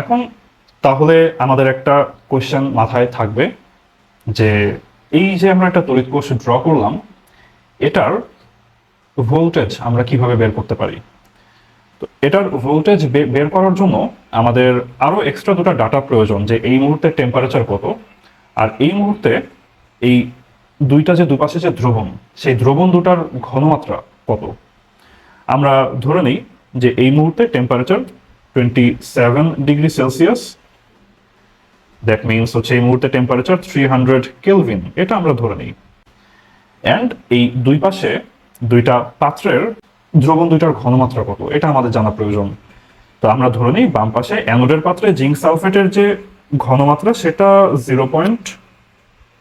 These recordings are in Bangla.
এখন তাহলে আমাদের একটা কোয়েশ্চেন মাথায় থাকবে যে এই যে আমরা একটা তড়িৎ কোষ ড্র করলাম, এটার ভোল্টেজ আমরা কীভাবে বের করতে পারি? তো এটার ভোল্টেজ বের করার জন্য আমাদের আরও এক্সট্রা দুটো ডাটা প্রয়োজন যে এই মুহূর্তে টেম্পারেচার কত আর এই মুহূর্তে এই দুইটা যে দুপাশে যে দ্রবণ, সেই দ্রবণ দুটার ঘনমাত্রা কত? আমরা ধরে নিই যে এই মুহূর্তে temperature twenty seven degree Celsius that means হচ্ছে এই মুহূর্তে টেম্পারেচার থ্রি হান্ড্রেড কেলভিন এটা আমরা ধরে নিই। অ্যান্ড এই দুই পাশে দুইটা পাত্রের দ্রবণ দুইটার ঘনমাত্রা কত? এটা আমাদের জানা প্রয়োজন। তো আমরা ধরে নিই, বাম পাশে অ্যানোডের পাত্রে জিঙ্ক সালফেটের যে ঘনমাত্রা, সেটা zero point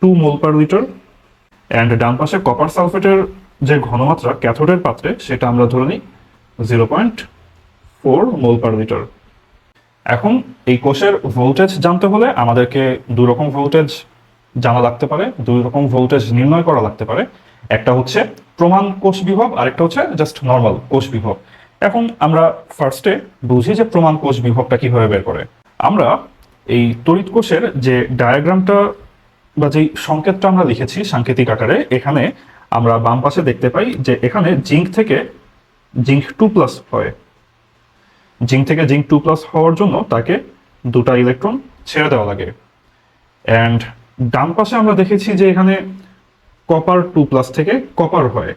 two mole per litre and ডান পাশে কপার সালফেটের যে ঘনমাত্রা ক্যাথোডের পাত্রে, সেটা আমরা ধরে নিই zero point four mole per litre এখন এই কোষের ভোল্টেজ জানতে হলে আমাদেরকে দুই রকম ভোল্টেজ জানা লাগতে পারে, দুই রকম ভোল্টেজ নির্ণয় করা লাগতে পারে। একটা হচ্ছে প্রমাণ কোষ বিভব আর একটা হচ্ছে জাস্ট নর্মাল কোষ বিভব। এখন আমরা ফার্স্টে বুঝি যে প্রমাণ কোষ বিভবটা কীভাবে বের করে। আমরা এই তড়িৎ কোষের যে ডায়াগ্রামটা বা যেই সংকেতটা আমরা লিখেছি সাংকেতিক আকারে, এখানে আমরা বাম পাশে দেখতে পাই যে এখানে জিঙ্ক থেকে জিঙ্ক টু প্লাস হয়। জিঙ্ক থেকে জিঙ্ক টু প্লাস হওয়ার জন্য তাকে দুটা ইলেকট্রন ছেড়ে দেওয়া লাগে। অ্যান্ড ডান পাশে আমরা দেখেছি যে এখানে কপার টু প্লাস থেকে কপার হয়।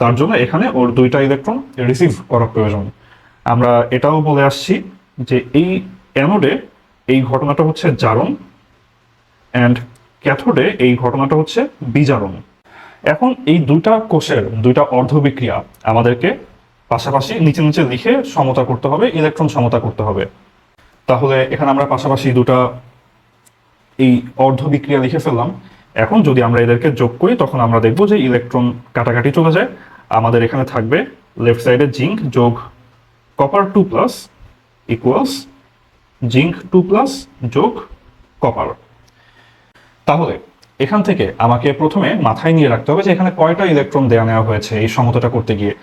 তার জন্য এখানে ওর দুইটা ইলেকট্রন রিসিভ করা প্রয়োজন। আমরা এটাও বলে আসছি যে এই অ্যানোডে এই ঘটনাটা হচ্ছে জারণ অ্যান্ড ক্যাথোডে এই ঘটনাটা হচ্ছে বিজারণ। এখন এই দুইটা কোষের দুইটা অর্ধবিক্রিয়া আমাদেরকে পাশাপাশি নিচে নিচে লিখে সমতা করতে হবে, ইলেকট্রন সমতা করতে হবে। তাহলে এখানে আমরা পাশাপাশি দুটা এই অর্ধ বিক্রিয়া লিখে ফেললাম। এখন যদি আমরা এদেরকে যোগ করি, তখন আমরা দেখব যে ইলেকট্রন কাটাকাটি চলে যায়। আমাদের এখানে থাকবে লেফট সাইডে জিঙ্ক যোগ copper two plus equals zinc two plus যোগ কপার। তাহলে এখান থেকে আমাকে প্রথমে মাথায় নিয়ে রাখতে হবে যে এখানে কয়টা ইলেকট্রন দেওয়া নেওয়া হয়েছে এই সমতাটা করতে গিয়ে।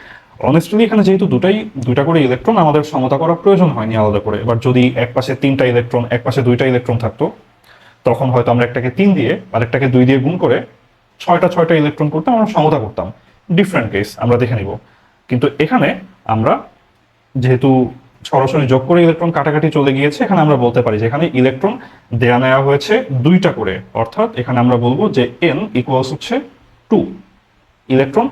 অনেস্টলি এখানে যেহেতু দুটাই, দুইটা করে ইলেকট্রন আমাদের সমতা করার প্রয়োজন হয়নি আলাদা করে। এবার যদি এক পাশে তিনটা ইলেকট্রন এক পাশে দুইটা ইলেকট্রন থাকতো, তখন হয়তো আমরা একটাকে তিন দিয়ে আরেকটাকে দুই দিয়ে গুণ করে ছয়টা ছয়টা ইলেকট্রন করতাম, আমরা সমতা করতাম। ডিফারেন্ট কেস আমরা দেখে নিব। কিন্তু এখানে আমরা যেহেতু সরাসরি যোগ করে ইলেকট্রন কাটাকাটি চলে গিয়েছে, এখানে আমরা বলতে পারি যে এখানে ইলেকট্রন দেয়া নেওয়া হয়েছে দুইটা করে। অর্থাৎ এখানে আমরা বলব যে এন ইকুয়ালস হচ্ছে টু ইলেকট্রন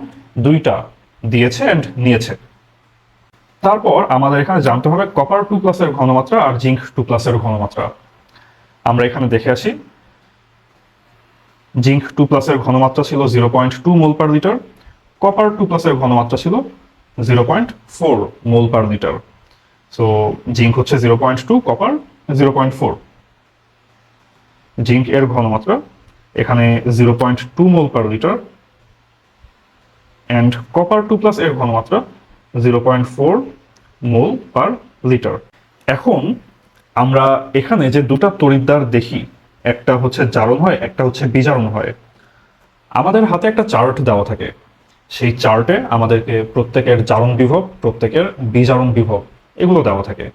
দুইটা দিয়েছে অ্যান্ড নিয়েছে। তারপর আমাদের এখানে জানতে হবে কপার টু প্লাসের ঘনমাত্রা আর জিঙ্ক টু প্লাসের ঘনমাত্রা। আমরা এখানে দেখে আসি। জিঙ্ক টু প্লাসের ঘনমাত্রা ছিল zero point two mole per litre copper two প্লাসের ঘনমাত্রা ছিল zero point four mole per litre so zinc হচ্ছে zero point two copper zero point four zinc এর ঘনমাত্রা এখানে zero point two mole per litre and copper two plus এর ঘনমাত্রা zero point four mole per litre এখন আমরা এখানে যে দুটা তড়িৎদ্বার দেখি, একটা হচ্ছে জারণ হয়, একটা হচ্ছে বিজারণ হয়। আমাদের হাতে একটা চার্ট দেওয়া থাকে। সেই চার্টে আমাদেরকে প্রত্যেকের জারণ বিভব, প্রত্যেকের বিজারণ বিভব এগুলো দেওয়া থাকে।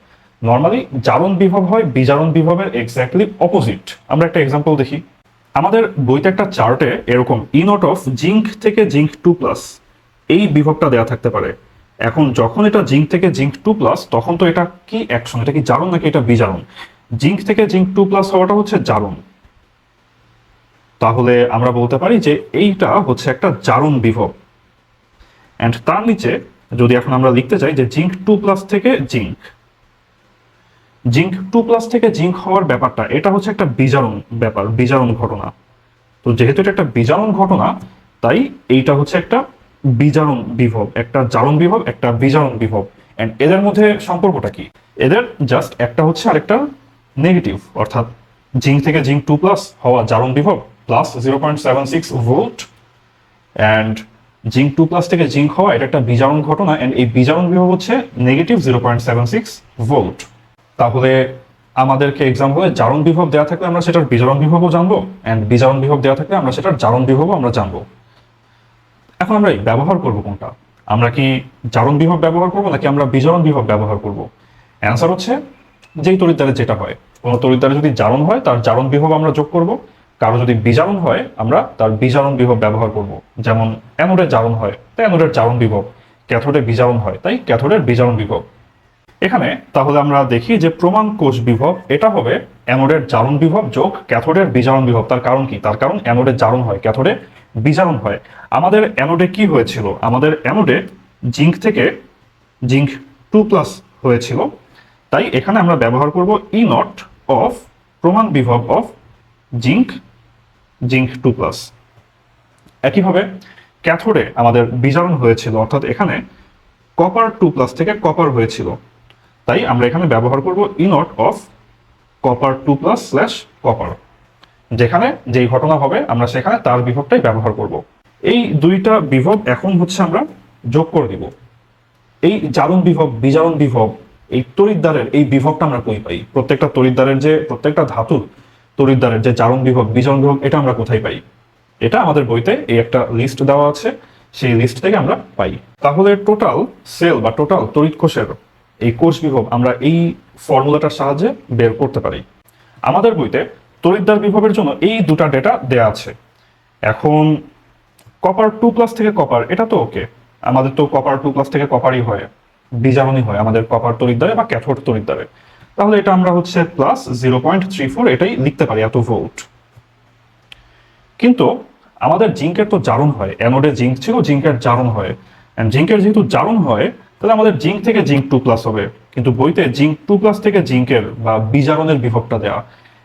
নর্মালি জারণ বিভব হয়, বিজারণ বিভবের এক্স্যাক্টলি অপোজিট আমরা একটা এক্সাম্পল দেখি। আমাদের বইতে একটা চার্টে এরকম ইনট অফ জিঙ্ক থেকে জিঙ্ক টু প্লাস এই বিভবটা দেওয়া থাকতে পারে। এখন যখন এটা জিঙ্ক থেকে জিঙ্ক টু প্লাস, তখন তো এটা কি অ্যাকশন? এটা কি জারণ নাকি এটা বিজারণ? জিঙ্ক থেকে জিঙ্ক টু প্লাস হওয়াটা হচ্ছে জারণ। তাহলে আমরা বলতে পারি যে এইটা হচ্ছে একটা জারণ বিভব। অ্যান্ড তার নিচে যদি এখন আমরা লিখতে চাই যে জিঙ্ক টু প্লাস থেকে জিঙ্ক। জিঙ্ক টু প্লাস থেকে জিঙ্ক হওয়ার ব্যাপারটা, এটা হচ্ছে একটা বিজারণ ব্যাপার, বিজারণ ঘটনা। তো যেহেতু এটা একটা বিজারণ ঘটনা, তাই এইটা হচ্ছে একটা বিজারণ বিভব, একটা জারণ বিভব, একটা বিজারণ বিভব। অ্যান্ড এদের মধ্যে সম্পর্কটা কি? এদের জাস্ট একটা হচ্ছে আরেকটা নেগেটিভ অর্থাৎ জিঙ্ক থেকে জিঙ্ক টু প্লাস হওয়া জারণ বিভব plus zero point seven six volt and zinc two plus থেকে জিঙ্ক হওয়া এটা একটা বিজারণ ঘটনা অ্যান্ড এই বিজারণ বিভব হচ্ছে negative zero point seven six volt তাহলে আমাদেরকে এক্সাম এক্সাম্পলে জারণ বিভব দেওয়া থাকলে আমরা সেটার বিজারণ বিভবও জানব অ্যান্ড বিজারণ বিভব দেওয়া থাকলে আমরা সেটার জারণ বিভবও আমরা জানব। এখন আমরা ব্যবহার করব কোনটা? আমরা কি জারণ বিভব ব্যবহার করব নাকি আমরা বিজারণ বিভব ব্যবহার করব? অ্যান্সার হচ্ছে যেই তড়িৎদ্বারে যেটা হয়। কোনো তড়িৎদ্বারে যদি জারণ হয়, তার জারণ বিভব আমরা যোগ করব। কারও যদি বিজারণ হয়, আমরা তার বিজারণ বিভব ব্যবহার করব। যেমন অ্যানোডের জারণ হয়, তাই অ্যানোডের জারণ বিভব। ক্যাথোডের বিজারণ হয়, তাই ক্যাথোডের বিজারণ বিভব। এখানে তাহলে আমরা দেখি যে প্রমাণ কোষ বিভব, এটা হবে অ্যানোডের জারণ বিভব যোগ ক্যাথোডের বিজারণ বিভব। তার কারণ কি? তার কারণ অ্যানোডের জারণ হয়। ক্যাথোডে বিজারণ হয়। আমাদের অ্যানোডে কি হয়েছিল? আমাদের অ্যানোডে জিঙ্ক থেকে জিঙ্ক টু প্লাস হয়েছিল। তাই এখানে আমরা ব্যবহার করব ই নট অফ প্রমাণ বিভব of zinc zinc two plus একইভাবে ক্যাথোডে আমাদের বিজারণ হয়েছিল, অর্থাৎ এখানে কপার টু প্লাস থেকে কপার হয়েছিল। তাই আমরা এখানে ব্যবহার করব E naught of copper two plus slash copper যেখানে যেই ঘটনা হবে, আমরা সেখানে তার বিভবটাই ব্যবহার করব। এই দুইটা বিভব এখন হচ্ছে আমরা যোগ করে দিব। এই জারণ বিভব, বিজারণ বিভব, এই তড়িৎদ্বারের এই বিভবটা আমরা কই পাই? প্রত্যেকটা তড়িৎদ্বারের যে, প্রত্যেকটা ধাতুর তড়িৎদ্বারের যে জারণ বিভব, বিজারণ বিভব, এটা আমরা কোথায় পাই? এটা আমাদের বইতে এই একটা লিস্ট দেওয়া আছে। সেই লিস্ট থেকে আমরা পাই। তাহলে টোটাল সেল বা টোটাল তড়িৎ কোষের এই কোষ বিভব আমরা এই ফর্মুলাটার সাহায্যে বের করতে পারি। আমাদের বইতে তড়িৎদ্বার বিভবের জন্য এই দুটা ডেটা দেয়া আছে। এখন কপার টু প্লাস থেকে কপার এটা তো ওকে আমাদের তো কপার টু প্লাস থেকে কপারই হয় বিজারণই হয় আমাদের কপার তড়িৎদ্বারে বা ক্যাথোড তড়িৎদ্বারে। তাহলে এটা আমরা হচ্ছে plus zero point three four এটাই লিখতে পারি এত ভোল্ট কিন্তু আমাদের জিঙ্কের তো জারণ হয় অ্যানোডে জিঙ্ক ছিল জিঙ্কের জারণ হয়। জিঙ্কের যেহেতু জারণ হয়, তাহলে আমাদের জিঙ্ক থেকে জিঙ্ক টু প্লাস হবে। কিন্তু বইতে জিঙ্ক টু প্লাস থেকে জিঙ্কের বা বিজারণের বিভবটা দেওয়া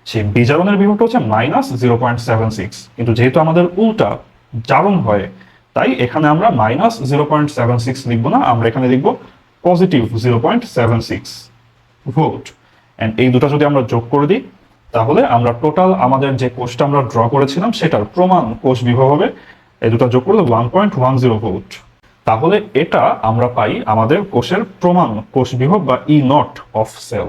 সেই বিজারণের বিভবটা হচ্ছে minus zero point seven six কিন্তু যেহেতু আমাদের উল্টা জারণ হয়, তাই এখানে আমরা minus zero point seven six লিখব না, আমরা এখানে লিখব positive zero point seven six volt and এই দুটো যদি আমরা যোগ করে দিই, তাহলে আমরা টোটাল আমাদের যে কোষটা আমরা ড্র করেছিলাম, সেটার প্রমাণ কোষ বিভব হবে। এই দুটো যোগ করলে one point one zero volt তাহলে এটা আমরা পাই আমাদের কোষের প্রমাণ কোষ বিভব বা ই নট অফ সেল